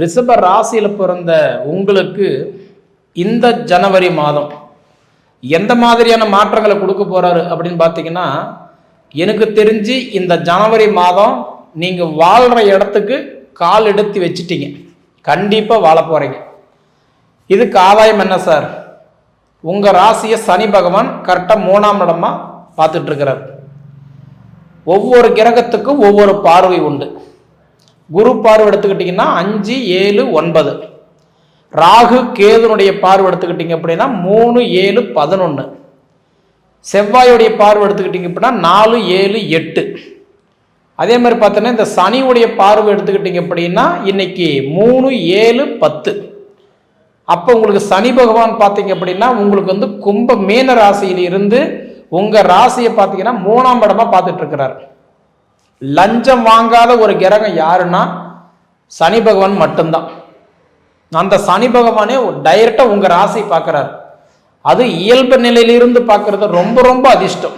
ரிஷப ராசியில் பிறந்த உங்களுக்கு இந்த ஜனவரி மாதம் எந்த மாதிரியான மாற்றங்களை கொடுக்க போகிறாரு அப்படின்னு பார்த்தீங்கன்னா எனக்கு தெரிஞ்சு இந்த ஜனவரி மாதம் நீங்கள் வாழ்கிற இடத்துக்கு கால் எடுத்து வச்சிட்டீங்க. கண்டிப்பாக வாழ போகிறீங்க இதுக்கு ஆதாயம் என்ன சார்? உங்கள் ராசியை சனி பகவான் கரெக்டாக மூணாம் இடமாக பார்த்துட்ருக்கிறார் ஒவ்வொரு கிரகத்துக்கும் ஒவ்வொரு பார்வை உண்டு. குரு பார்வை எடுத்துக்கிட்டிங்கன்னா அஞ்சு ஏழு ஒன்பது. ராகு கேதுனுடைய பார்வை எடுத்துக்கிட்டிங்க அப்படின்னா மூணு ஏழு பதினொன்று செவ்வாயுடைய பார்வை எடுத்துக்கிட்டிங்க அப்படின்னா நாலு ஏழு எட்டு. அதே மாதிரி பார்த்தோன்னா இந்த சனியுடைய பார்வை எடுத்துக்கிட்டிங்க அப்படின்னா இன்னைக்கு மூணு ஏழு பத்து. அப்போ உங்களுக்கு சனி பகவான் பார்த்தீங்க அப்படின்னா உங்களுக்கு வந்து கும்ப மீன ராசியில் இருந்து உங்கள் ராசியை பார்த்தீங்கன்னா மூணாம் இடமாக பார்த்துட்ருக்கிறார் லஞ்சம் வாங்காத ஒரு கிரகம் யாருன்னா சனி பகவான் மட்டும்தான். அந்த சனி பகவானே டைரக்டாக உங்கள் ராசி பார்க்குறாரு. அது இயல்பு நிலையிலிருந்து பார்க்கறது ரொம்ப ரொம்ப அதிர்ஷ்டம்.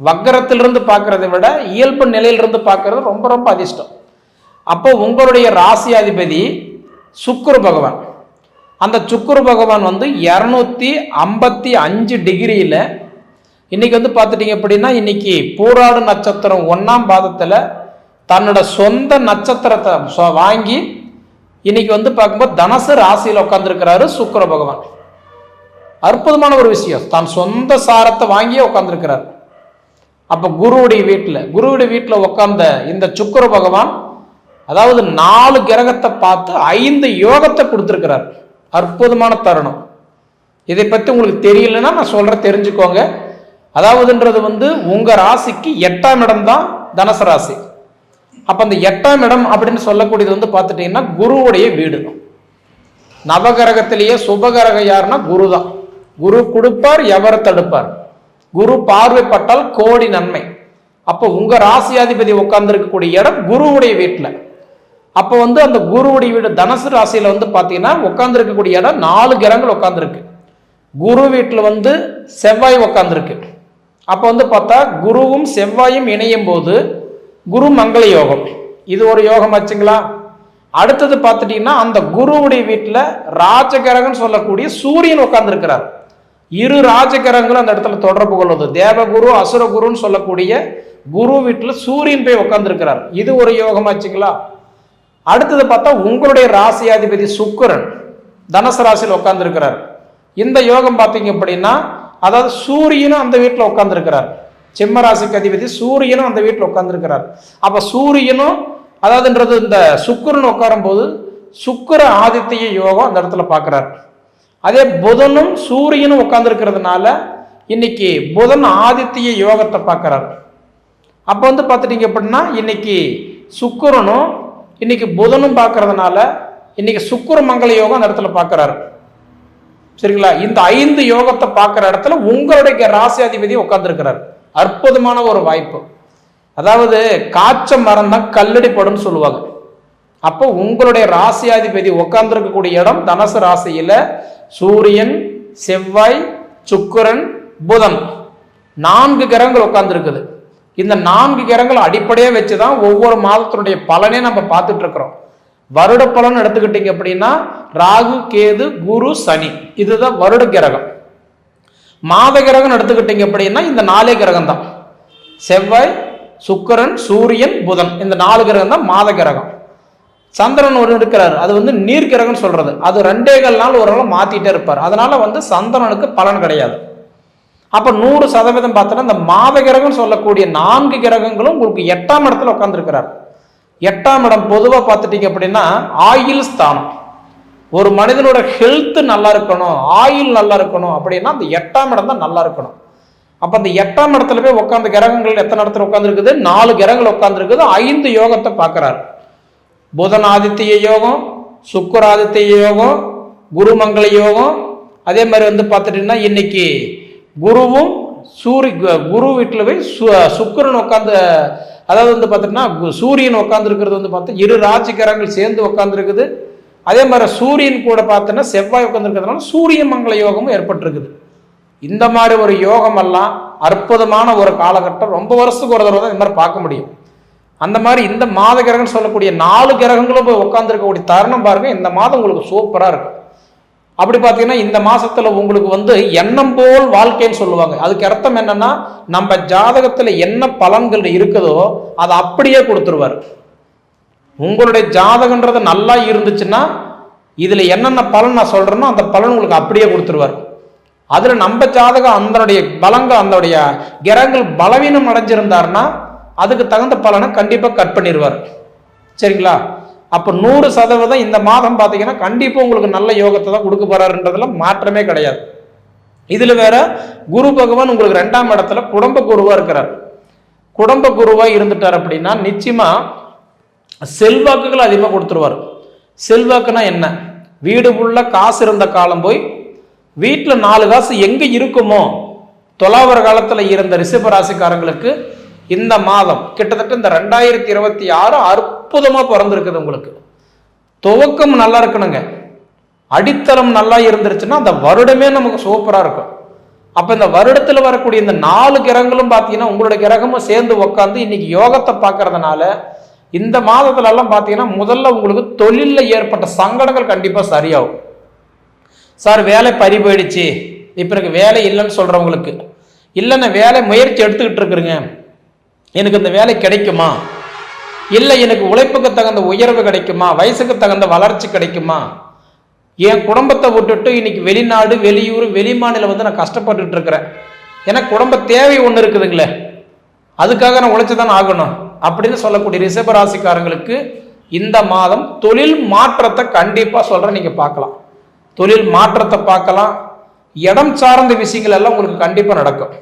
வக்கரத்திலிருந்து பார்க்குறத விட இயல்பு நிலையிலிருந்து பார்க்கறது ரொம்ப ரொம்ப அதிர்ஷ்டம். அப்போ உங்களுடைய ராசியாதிபதி சுக்குரு பகவான். அந்த சுக்குரு பகவான் வந்து இரநூத்தி ஐம்பத்தி அஞ்சு டிகிரியில் இன்னைக்கு வந்து பார்த்துட்டீங்க அப்படின்னா இன்னைக்கு பூராடு நட்சத்திரம் ஒன்றாம் பாதத்தில் தன்னோட சொந்த நட்சத்திரத்தை சொ- வாங்கி இன்னைக்கு வந்து பார்க்கும்போது தனசு ராசியில் உட்காந்துருக்கிறாரு சுக்கர பகவான். அற்புதமான ஒரு விஷயம். தான் சொந்த சாரத்தை வாங்கியே உட்காந்துருக்கிறார் அப்போ குருவுடைய வீட்டில் குருவுடைய வீட்டில் உட்காந்த இந்த சுக்கர பகவான் அதாவது நாலு கிரகத்தை பார்த்து ஐந்து யோகத்தை கொடுத்துருக்கிறார். அற்புதமான தருணம். இதை பற்றி உங்களுக்கு தெரியலன்னா நான் சொல்கிறேன் தெரிஞ்சுக்கோங்க. அதாவதுன்றது வந்து உங்கள் ராசிக்கு எட்டாம் இடம் தான் தனுசு ராசி. அப்போ அந்த எட்டாம் இடம் அப்படின்னு சொல்லக்கூடியது வந்து பார்த்துட்டீங்கன்னா குருவுடைய வீடு. நவகரகத்திலேயே சுபகிரகம் யாருன்னா குரு தான். குரு கொடுப்பார் எவர் தடுப்பார்? குரு பார்வைப்பட்டால் கோடி நன்மை. அப்போ உங்க ராசியாதிபதி உட்கார்ந்துருக்கக்கூடிய இடம் குருவுடைய வீட்டில் அப்போ வந்து அந்த குருவுடைய வீடு தனுசு ராசியில் வந்து பார்த்தீங்கன்னா உட்காந்துருக்கக்கூடிய இடம் நாலு கிரகங்கள் உட்காந்துருக்கு குரு வீட்டில் வந்து செவ்வாய் உட்காந்துருக்கு அப்போ வந்து பார்த்தா குருவும் செவ்வாயும் இணையும் போது குரு மங்கள யோகம். இது ஒரு யோகம் ஆச்சுங்களா அடுத்தது பார்த்துட்டீங்கன்னா அந்த குருவுடைய வீட்டில் ராஜகிரகம்னு சொல்லக்கூடிய சூரியன் உட்கார்ந்துருக்கிறார். இரு ராஜகிரகங்களும் அந்த இடத்துல தொடர்பு கொள்வது. தேவகுரு அசுரகுருன்னு சொல்லக்கூடிய குரு வீட்டில் சூரியன் போய் உட்கார்ந்துருக்கிறார். இது ஒரு யோகம் ஆச்சுங்களா அடுத்தது பார்த்தா உங்களுடைய ராசியாதிபதி சுக்கிரன் தனுசு ராசியில் உட்கார்ந்துருக்கிறார். இந்த யோகம் பார்த்தீங்க அப்படின்னா அதாவது சூரியனும் அந்த வீட்டில் உட்காந்துருக்கிறார் சிம்ம ராசிக்கு அதிபதி சூரியனும் அந்த வீட்டில் உட்காந்துருக்கிறார் அப்போ சூரியனும் அதாவதுன்றது இந்த சுக்கிரன் உட்காரும்போது சுக்கர ஆதித்ய யோகம் அந்த இடத்துல பார்க்குறார். அதே புதனும் சூரியனும் உட்காந்துருக்கிறதுனால இன்னைக்கு புதன் ஆதித்ய யோகத்தை பார்க்குறார். அப்போ வந்து பார்த்துட்டீங்க அப்படின்னா இன்னைக்கு சுக்கரனும் இன்னைக்கு புதனும் பார்க்கறதுனால இன்னைக்கு சுக்கர மங்கள யோகம் அந்த இடத்துல பார்க்கறாரு. சரிங்களா? இந்த ஐந்து யோகத்தை பார்க்குற இடத்துல உங்களுடைய ராசியாதிபதி உட்காந்துருக்கிறார் அற்புதமான ஒரு வாய்ப்பு. அதாவது காய்ச்ச மரம் தான் கல்லடி படும்னு சொல்லுவாங்க. அப்போ உங்களுடைய ராசியாதிபதி உட்காந்துருக்கக்கூடிய இடம் தனசு ராசியில் சூரியன் செவ்வாய் சுக்கிரன் புதன். நான்கு கிரகங்கள் உட்காந்துருக்குது இந்த நான்கு கிரகங்கள் அடிப்படையாக வச்சு தான் ஒவ்வொரு மாதத்தினுடைய பலனே நம்ம பார்த்துட்டு இருக்கிறோம். வருட பலன் எடுத்துக்கிட்டீங்க அப்படின்னா ராகு கேது குரு சனி. இதுதான் வருட கிரகம். மாத கிரகம் எடுத்துக்கிட்டீங்க அப்படின்னா இந்த நாலே கிரகம் தான் செவ்வாய் சுக்கிரன் சூரியன் புதன். இந்த நாலு கிரகம் தான் மாத கிரகம். சந்திரன் ஒரு இருக்கிறார் அது வந்து நீர் கிரகம்னு சொல்றது. அது ரெண்டே கால் நாள் ஒரு நாள் மாத்திட்டே இருப்பார். அதனால வந்து சந்திரனுக்கு பலன் கிடையாது. அப்ப நூறு சதவீதம் பார்த்தோன்னா இந்த மாத கிரகம் சொல்லக்கூடிய நான்கு கிரகங்களும் உங்களுக்கு எட்டாம் இடத்துல உட்காந்துருக்கிறார் எட்டாம் இடம் பொதுவாக பார்த்துட்டீங்க அப்படின்னா ஆயில் ஸ்தானம். ஒரு மனிதனோட ஹெல்த்து நல்லா இருக்கணும் ஆயில் நல்லா இருக்கணும் அப்படின்னா அந்த எட்டாம் இடம் தான் நல்லா இருக்கணும். அப்போ அந்த எட்டாம் இடத்துல போய் உட்காந்து கிரகங்கள் எத்தனை இடத்துல உட்காந்துருக்குது நாலு கிரகங்கள் உட்காந்துருக்குது ஐந்து யோகத்தை பார்க்குறாரு. புதன் ஆதித்ய யோகம் சுக்கராதித்ய யோகம் குருமங்கள யோகம். அதே மாதிரி வந்து பார்த்துட்டிங்கன்னா இன்னைக்கு குருவும் சூரிய கு- குரு வீட்டில் போய் சு சுக்கிரன் உட்காந்து அதாவது வந்து பார்த்தோம்னா சூரியன் உட்காந்துருக்கிறது வந்து பார்த்தா இரு ராஜிகரங்கள் சேர்ந்து உட்காந்துருக்குது அதே மாதிரி சூரியன் கூட பார்த்தோன்னா செவ்வாய் உட்காந்துருக்கிறதுனால சூரிய மங்கள யோகமும் ஏற்பட்டிருக்குது. இந்த மாதிரி ஒரு யோகமெல்லாம் அற்புதமான ஒரு காலகட்டம். ரொம்ப வருஷத்துக்கு ஒரு தடவை தான் இந்த மாதிரி பார்க்க முடியும். அந்த மாதிரி இந்த மாத கிரகம்னு சொல்லக்கூடிய நாலு கிரகங்களும் போய் உட்காந்துருக்கக்கூடிய தருணம் பாருங்கள் இந்த மாதம் உங்களுக்கு சூப்பராக இருக்கும். அப்படி பார்த்தீங்கன்னா இந்த மாசத்துல உங்களுக்கு வந்து எண்ணம் போல் வாழ்க்கைன்னு சொல்லுவாங்க. அதுக்கு அர்த்தம் என்னன்னா நம்ம ஜாதகத்துல என்ன பலன்கள் இருக்குதோ அதை அப்படியே கொடுத்துருவார். உங்களுடைய ஜாதகன்றது நல்லா இருந்துச்சுன்னா இதுல என்னென்ன பலன் நான் சொல்றேனோ அந்த பலன் உங்களுக்கு அப்படியே கொடுத்துருவார். அதுல நம்ம ஜாதகம் அதனுடைய பலங்கள் அதனுடைய கிரகங்கள் பலவீனம் அடைஞ்சிருந்தாருன்னா அதுக்கு தகுந்த பலனை கண்டிப்பா கட் பண்ணிடுவார் சரிங்களா? அப்போ நூறு சதவீதம் இந்த மாதம் பார்த்தீங்கன்னா கண்டிப்பாக உங்களுக்கு நல்ல யோகத்தை தான் கொடுக்க போறாருன்றதுல மாற்றமே கிடையாது. இதில் வேற குரு பகவான் உங்களுக்கு ரெண்டாம் இடத்துல குடும்ப குருவாக இருக்கிறார். குடும்ப குருவாக இருந்துட்டார் அப்படின்னா நிச்சயமாக செல்வாக்குகள் அதிகமாக கொடுத்துருவார். செல்வாக்குனா என்ன? வீடு உள்ள காசு இருந்த காலம் போய் வீட்டில் நாலு காசு எங்கே இருக்குமோ? தொலாவர காலத்தில் இருந்த ரிஷப ராசிக்காரங்களுக்கு இந்த மாதம் கிட்டத்தட்ட இந்த ரெண்டாயிரத்தி இருபத்தி ஆறு அற்புதமாக பிறந்திருக்குது உங்களுக்கு. துவக்கம் நல்லா இருக்கணுங்க. அடித்தளம் நல்லா இருந்துருச்சுன்னா அந்த வருடமே நமக்கு சூப்பராக இருக்கும். அப்போ இந்த வருடத்தில் வரக்கூடிய இந்த நாலு கிரகங்களும் பார்த்தீங்கன்னா உங்களுடைய கிரகமும் சேர்ந்து உட்காந்து இன்னைக்கு யோகத்தை பார்க்கறதுனால இந்த மாதத்துலலாம் பார்த்தீங்கன்னா முதல்ல உங்களுக்கு தொழிலில் ஏற்பட்ட சங்கடங்கள் கண்டிப்பாக சரியாகும். சார் வேலை பறி போயிடுச்சு. இப்போ எனக்கு வேலை இல்லைன்னு சொல்கிறவங்களுக்கு இல்லைன்னு வேலை முயற்சி எடுத்துக்கிட்டு இருக்கிறேங்க. எனக்கு இந்த வேலை கிடைக்குமா? இல்லை எனக்கு உழைப்புக்கு தகுந்த உயர்வு கிடைக்குமா? வயசுக்கு தகுந்த வளர்ச்சி கிடைக்குமா? என் குடும்பத்தை விட்டுட்டு இன்னைக்கு வெளிநாடு வெளியூர் வெளிமாநிலம் வந்து நான் கஷ்டப்பட்டுட்டு இருக்கிறேன். ஏன்னா குடும்ப தேவை ஒன்று இருக்குதுங்களே. அதுக்காக நான் உழைச்சி தான் ஆகணும். அப்படின்னு சொல்லக்கூடிய ரிசபராசிக்காரங்களுக்கு இந்த மாதம் தொழில் மாற்றத்தை கண்டிப்பாக சொல்கிறேன் நீங்கள் பார்க்கலாம். தொழில் மாற்றத்தை பார்க்கலாம். இடம் சார்ந்த விஷயங்கள் எல்லாம் உங்களுக்கு கண்டிப்பாக நடக்கும்.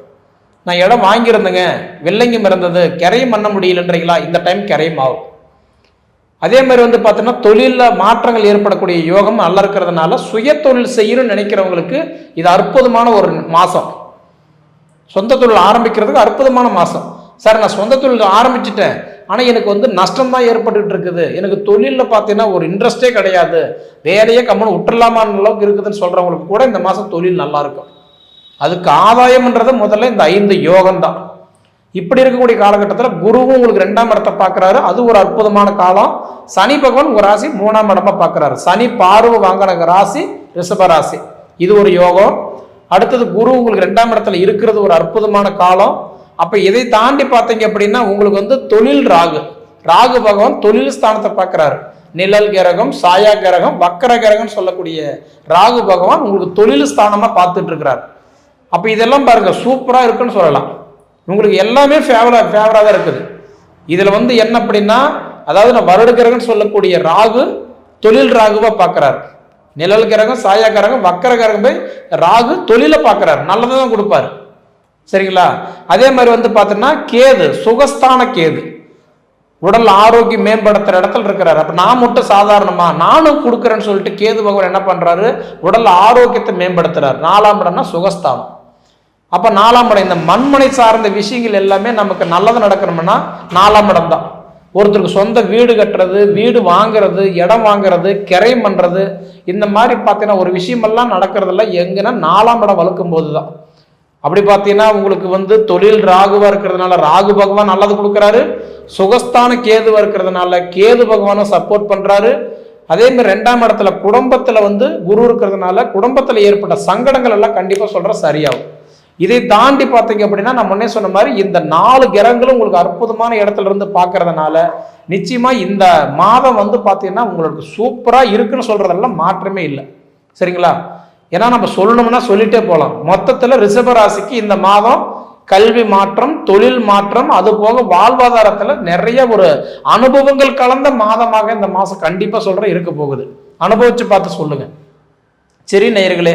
நான் இடம் வாங்கியிருந்தேங்க. வெள்ளைங்கம் இருந்தது கரையும் பண்ண முடியலன்றீங்களா? இந்த டைம் கரையும் ஆகும். அதே மாதிரி வந்து பார்த்தோன்னா தொழிலில் மாற்றங்கள் ஏற்படக்கூடிய யோகம் நல்லா இருக்கிறதுனால சுய தொழில் செய்யணும்னு நினைக்கிறவங்களுக்கு இது அற்புதமான ஒரு மாதம் சொந்த தொழில் ஆரம்பிக்கிறதுக்கு அற்புதமான மாதம் சார் நான் சொந்த தொழில் ஆரம்பிச்சிட்டேன். ஆனால் எனக்கு வந்து நஷ்டம் தான் ஏற்பட்டுட்டு இருக்குது. எனக்கு தொழிலில் பார்த்தீங்கன்னா ஒரு இன்ட்ரெஸ்டே கிடையாது. வேலையே கம்மனு விட்டுறலாமான அளவுக்கு இருக்குதுன்னு சொல்கிறவங்களுக்கு கூட இந்த மாதம் தொழில் நல்லா இருக்கும். அதுக்கு ஆதாயம்ன்றது முதல்ல இந்த ஐந்து யோகம் தான் இப்படி இருக்கக்கூடிய காலகட்டத்தில் குருவும் உங்களுக்கு ரெண்டாம் இடத்தை பார்க்குறாரு. அது ஒரு அற்புதமான காலம். சனி பகவான் ஒரு ராசி மூணாம் இடமா பார்க்குறாரு. சனி பார்வை வாங்கின ராசி ரிஷப ராசி. இது ஒரு யோகம். அடுத்தது குரு உங்களுக்கு ரெண்டாம் இடத்துல இருக்கிறது ஒரு அற்புதமான காலம். அப்போ இதை தாண்டி பார்த்தீங்க அப்படின்னா உங்களுக்கு வந்து தொழில் ராகு. ராகு பகவான் தொழில் ஸ்தானத்தை பார்க்குறாரு. நிழல் கிரகம் சாயா கிரகம் வக்கர கிரகம் சொல்லக்கூடிய ராகு பகவான் உங்களுக்கு தொழில் ஸ்தானமாக பார்த்துட்டு இருக்கிறார். அப்போ இதெல்லாம் பாருங்கள் சூப்பராக இருக்குன்னு சொல்லலாம். உங்களுக்கு எல்லாமே ஃபேவரா ஃபேவராக தான் இருக்குது. இதில் வந்து என்ன அப்படின்னா அதாவது நான் வருட கிரகம்னு சொல்லக்கூடிய ராகு தொழில் ராகுவாக பார்க்குறாரு நிழல் கிரகம் சாயா கிரகம் வக்கர கிரகம் போய் ராகு தொழிலை பார்க்குறாரு நல்லதை தான் கொடுப்பாரு. சரிங்களா? அதே மாதிரி வந்து பார்த்தோன்னா கேது சுகஸ்தான கேது. உடல் ஆரோக்கியம் மேம்படுத்துகிற இடத்துல இருக்கிறாரு. அப்போ நான் மட்டும் சாதாரணமா நானும் கொடுக்குறேன்னு சொல்லிட்டு கேது பகவான் என்ன பண்ணுறாரு உடல் ஆரோக்கியத்தை மேம்படுத்துறாரு. நாலாம் இடம்னா சுகஸ்தானம். அப்போ நாலாம் இடம் இந்த மண்மனை சார்ந்த விஷயங்கள் எல்லாமே நமக்கு நல்லது நடக்கணும்னா நாலாம் இடம் தான். ஒருத்தருக்கு சொந்த வீடு கட்டுறது வீடு வாங்குறது இடம் வாங்குறது கிரை பண்ணுறது இந்த மாதிரி பார்த்தீங்கன்னா ஒரு விஷயமெல்லாம் நடக்கிறதெல்லாம் எங்கன்னா நாலாம் இடம் வளர்க்கும் போது தான். அப்படி பார்த்தீங்கன்னா உங்களுக்கு வந்து தொழில் ராகுவாக இருக்கிறதுனால ராகு பகவான் நல்லது கொடுக்குறாரு. சுகஸ்தான கேதுவாக இருக்கிறதுனால கேது பகவானும் சப்போர்ட் பண்ணுறாரு அதே மாதிரி ரெண்டாம் இடத்துல குடும்பத்தில் வந்து குரு இருக்கிறதுனால குடும்பத்தில் ஏற்பட்ட சங்கடங்கள் எல்லாம் கண்டிப்பாக சொல்கிற சரியாகும். இதை தாண்டி பார்த்தீங்க அப்படின்னா நான் முன்னே சொன்ன மாதிரி இந்த நாலு கிரகங்களும் உங்களுக்கு அற்புதமான இடத்துல இருந்து பார்க்கறதுனால நிச்சயமா இந்த மாதம் வந்து பார்த்தீங்கன்னா உங்களுக்கு சூப்பராக இருக்குன்னு சொல்றதெல்லாம் மாற்றமே இல்லை. சரிங்களா? ஏன்னா நம்ம சொல்லணும்னா சொல்லிட்டே போகலாம். மொத்தத்தில் ரிஷபராசிக்கு இந்த மாதம் கல்வி மாற்றம் தொழில் மாற்றம் அது போக வாழ்வாதாரத்தில் நிறைய ஒரு அனுபவங்கள் கலந்த மாதமாக இந்த மாதம் கண்டிப்பாக சொல்கிறேன் இருக்க போகுது. அனுபவிச்சு பார்த்து சொல்லுங்க. சரி நேயர்களே